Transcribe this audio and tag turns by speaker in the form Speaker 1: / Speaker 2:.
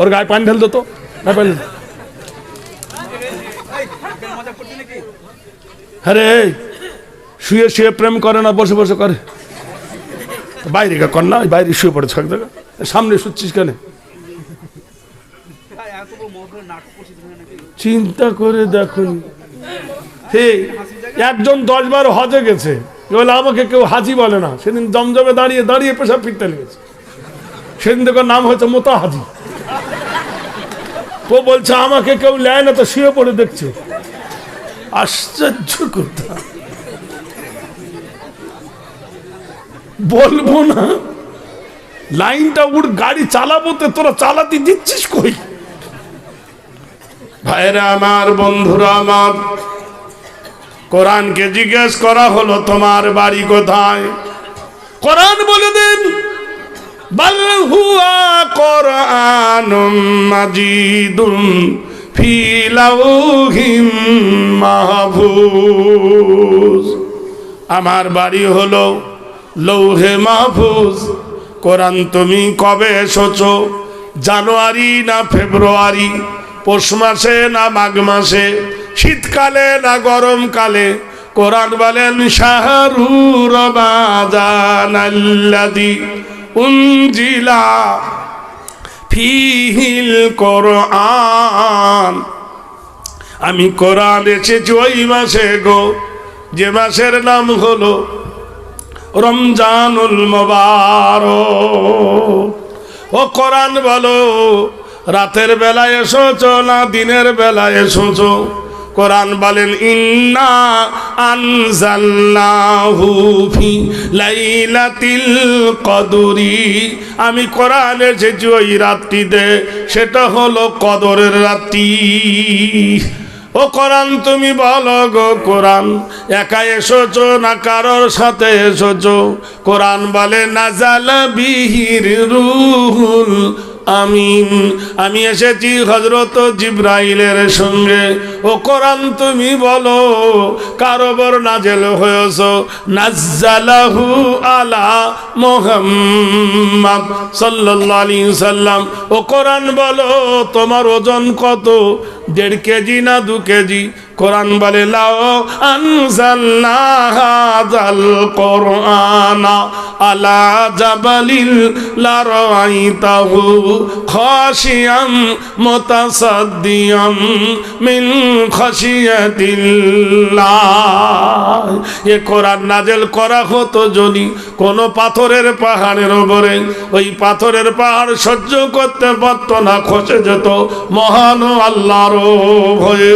Speaker 1: ওর গায়ে পানি ঢেল তো না পানি। আরে শুয়ে শুয়ে প্রেম করে না বসে বসে করে বাইরে গা কর না বাইরে শুয়ে পড়ে থাক দেখা সামনে শুচ্ছিস কেন চিন্তা করে দেখুন হে একজন দশ বার হজে গেছে। বলে আমাকে কেউ হাজি বলে না। সেদিন জমজমে দাঁড়িয়ে দাঁড়িয়ে পেশাব ফিরতে লেগেছে। সেদিন ওর নাম হয়েছে মোতা হাজি ও বলছে আমাকে কেউ নেয় না তো শুয়ে পড়ে দেখছে। আশ্চর্য কথা। বলব না লাইনটা উঠ গাড়ি চালাবো তো তোরা চালাতে দিচ্ছিস কই? ভাইরা আমার বন্ধুরা আমার কোরআনকে জিজ্ঞেস করা হলো তোমার বাড়ি কোথায়? কোরআন বলে দেন মাহফুজ। আমার বাড়ি হলো লৌহে মাহফুজ। কোরআন তুমি কবে এসেছ? জানুয়ারি না ফেব্রুয়ারি? পৌষ মাসে না মাঘ মাসে? শীতকালে না গরমকালে? কোরআন বলেন, শাহরু রমাজান আল্লাদি উনজিলা ফিহিল কোরআন। আমি কোরআন এসেছি ওই মাসে গো, যে মাসের নাম হলো রমজানুল মোবার ও কোরআন বলো, রাতের বেলায় এসোছো না দিনের বেলায় এসোছো কোরআন বলেন, ইন্না আনজাল্লাহু ফি লাইলাতিল কদরি। আমি কোরআন এসেছি ওই রাত্রিতে সেটা হলো কদরের রাত্রি ও কোরআন, তুমি বলো গো কোরআন, একা এসোছো না কারোর সাথে এসোছো? কোরআন বলে, নাজাল বিহির রুহুল আমিন। আমি এসেছি হজরত জিব্রাইলের সঙ্গে। ও কোরআন তুমি বলো কারোবর নাজেল হয়েছ? নাজ্জালাহু আলা মোহাম্মদ সাল্লাল্লাহু আলাইহি সাল্লাম ও কোরআন বলো, তোমার ওজন কত? দেড় কেজি না দু কেজি? কোরআন বলে, লাও আনজালনা হাযাল কোরআনা আলা জাবালিল লারাইতাহু খাশিয়াম মুতাসাদ্দিয়াম মিন খাশিয়াতিল্লাহ। এ কোরআন নাজেল করা হতো যদি কোন পাথরের পাহাড়ের ওপরে। ওই পাথরের পাহাড় সহ্য করতে পারতো না, খসে যেত। মহান আল্লাহর ভয়ে